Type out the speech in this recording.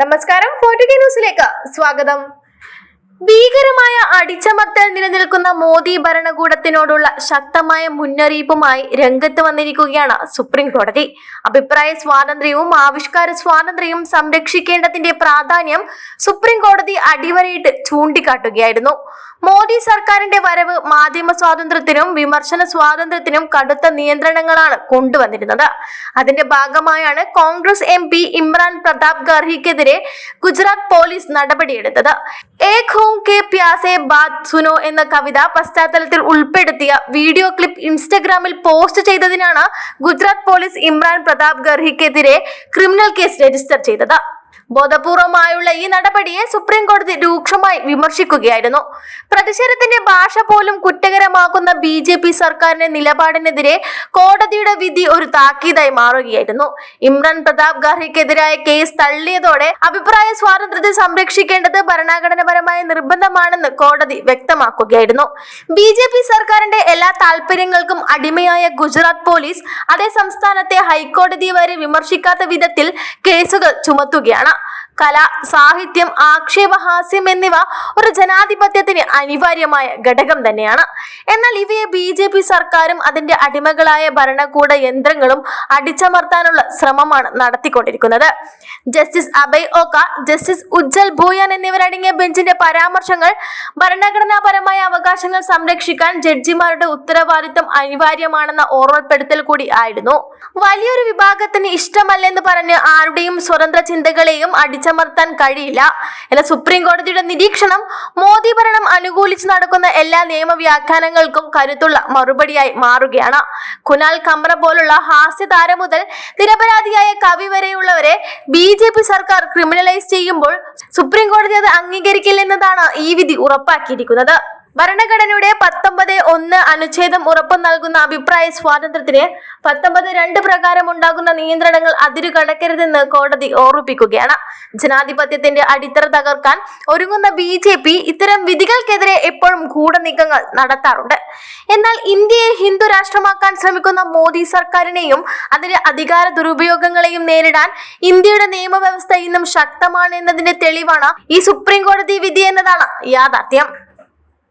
നമസ്കാരം ഫോർട്ടുഗേ ന്യൂസിലേക്ക്. സ്വാഗതം. ഭീകരമായ അടിച്ചമർത്തൽ നിലനിൽക്കുന്ന മോദി ഭരണകൂടത്തിനോടുള്ള ശക്തമായ മുന്നറിയിപ്പുമായി രംഗത്ത് വന്നിരിക്കുകയാണ് സുപ്രീം കോടതി. അഭിപ്രായ സ്വാതന്ത്ര്യവും ആവിഷ്കാര സ്വാതന്ത്ര്യവും സംരക്ഷിക്കേണ്ടതിന്റെ പ്രാധാന്യം സുപ്രീം കോടതി അടിവരയിട്ട് ചൂണ്ടിക്കാട്ടുകയായിരുന്നു. മോദി സർക്കാരിന്റെ വരവ് മാധ്യമ സ്വാതന്ത്ര്യത്തിനും വിമർശന സ്വാതന്ത്ര്യത്തിനും കടുത്ത നിയന്ത്രണങ്ങളാണ് കൊണ്ടുവന്നിരുന്നത്. അതിന്റെ ഭാഗമായാണ് കോൺഗ്രസ് എം പി ഇമ്രാൻ പ്രതാപ് ഗർഹിക്കെതിരെ ഗുജറാത്ത് പോലീസ് നടപടിയെടുത്തത്. ഏക് ഹോം കെ പ്യാസെ ബാത് സുനോ എന്ന കവിത പശ്ചാത്തലത്തിൽ ഉൾപ്പെടുത്തിയ വീഡിയോ ക്ലിപ്പ് ഇൻസ്റ്റഗ്രാമിൽ പോസ്റ്റ് ചെയ്തതിനാണ് ഗുജറാത്ത് പോലീസ് ഇമ്രാൻ പ്രതാപ് ഗർഹിക്കെതിരെ ക്രിമിനൽ കേസ് രജിസ്റ്റർ ചെയ്തത്. ബോധപൂർവമായുള്ള ഈ നടപടിയെ സുപ്രീം കോടതി രൂക്ഷമായി വിമർശിക്കുകയായിരുന്നു. പ്രതിഷേധത്തിന്റെ ഭാഷ പോലും കുറ്റകരമാക്കുന്ന ബി ജെ പി സർക്കാരിന്റെ നിലപാടിനെതിരെ കോടതിയുടെ വിധി ഒരു താക്കീതായി മാറുകയായിരുന്നു. ഇമ്രാൻ പ്രതാപ് ഗാർഹിക്കെതിരായ കേസ് തള്ളിയതോടെ അഭിപ്രായ സ്വാതന്ത്ര്യത്തെ സംരക്ഷിക്കേണ്ടത് ഭരണഘടനാപരമായ നിർബന്ധമാണെന്ന് കോടതി വ്യക്തമാക്കുകയായിരുന്നു. ബി ജെ പി സർക്കാരിന്റെ എല്ലാ താല്പര്യങ്ങൾക്കും അടിമയായ ഗുജറാത്ത് പോലീസ് അതേ സംസ്ഥാനത്തെ ഹൈക്കോടതി വരെ വിമർശിക്കാത്ത വിധത്തിൽ കേസുകൾ ചുമത്തുകയാണ്. കല സാഹിത്യം ആക്ഷേപഹാസ്യം എന്നിവ ഒരു ജനാധിപത്യത്തിന് അനിവാര്യമായ ഘടകം തന്നെയാണ്. എന്നാൽ ഇവയെ ബി ജെ പി സർക്കാരും അതിന്റെ അടിമകളായ ഭരണകൂട യന്ത്രങ്ങളും അടിച്ചമർത്താനുള്ള ശ്രമമാണ് നടത്തിക്കൊണ്ടിരിക്കുന്നത്. ജസ്റ്റിസ് അബയ് ഓക്ക ജസ്റ്റിസ് ഉജ്ജൽ ഭൂയാൻ എന്നിവരടങ്ങിയ ബെഞ്ചിന്റെ പരാമർശങ്ങൾ ഭരണഘടനാപരമായ അവകാശങ്ങൾ സംരക്ഷിക്കാൻ ജഡ്ജിമാരുടെ ഉത്തരവാദിത്തം അനിവാര്യമാണെന്ന ഓർമ്മപ്പെടുത്തൽ കൂടി ആയിരുന്നു. വലിയൊരു വിഭാഗത്തിന് ഇഷ്ടമല്ലെന്ന് പറഞ്ഞ് ആരുടെയും സ്വതന്ത്ര ചിന്തകളെയും അടിച്ചമർത്താൻ കഴിയില്ല. എന്ന സുപ്രീം കോടതിയുടെ നിരീക്ഷണം മോദി ഭരണം അനുകൂലിച്ച് നടക്കുന്ന എല്ലാ നിയമ വ്യാഖ്യാനങ്ങൾക്കും കരുത്തുള്ള മറുപടിയായി മാറുകയാണ്. കുനാൽ കമ്ര പോലുള്ള ഹാസ്യ താരം മുതൽ നിരപരാധിയായ കവി വരെയുള്ളവരെ ബി ജെ പി സർക്കാർ ക്രിമിനലൈസ് ചെയ്യുമ്പോൾ സുപ്രീം കോടതി അത് അംഗീകരിക്കില്ലെന്നതാണ് ഈ വിധി ഉറപ്പാക്കിയിരിക്കുന്നത്. ഭരണഘടനയുടെ പത്തൊമ്പത് ഒന്ന് അനുച്ഛേദം ഉറപ്പു നൽകുന്ന അഭിപ്രായ സ്വാതന്ത്ര്യത്തിന് പത്തൊമ്പത് രണ്ട് പ്രകാരം ഉണ്ടാകുന്ന നിയന്ത്രണങ്ങൾ അതിരു കടക്കരുതെന്ന് കോടതി ഓർമ്മിപ്പിക്കുകയാണ്. ജനാധിപത്യത്തിന്റെ അടിത്തറ തകർക്കാൻ ഒരുങ്ങുന്ന ബി ജെ പി ഇത്തരം വിധികൾക്കെതിരെ എപ്പോഴും ഗൂഢനീക്കങ്ങൾ നടത്താറുണ്ട്. എന്നാൽ ഇന്ത്യയെ ഹിന്ദു രാഷ്ട്രമാക്കാൻ ശ്രമിക്കുന്ന മോദി സർക്കാരിനെയും അതിന്റെ അധികാര ദുരുപയോഗങ്ങളെയും നേരിടാൻ ഇന്ത്യയുടെ നിയമവ്യവസ്ഥ ഇന്നും ശക്തമാണ് എന്നതിന്റെ തെളിവാണ് ഈ സുപ്രീം കോടതി വിധി എന്നതാണ് യാഥാർത്ഥ്യം.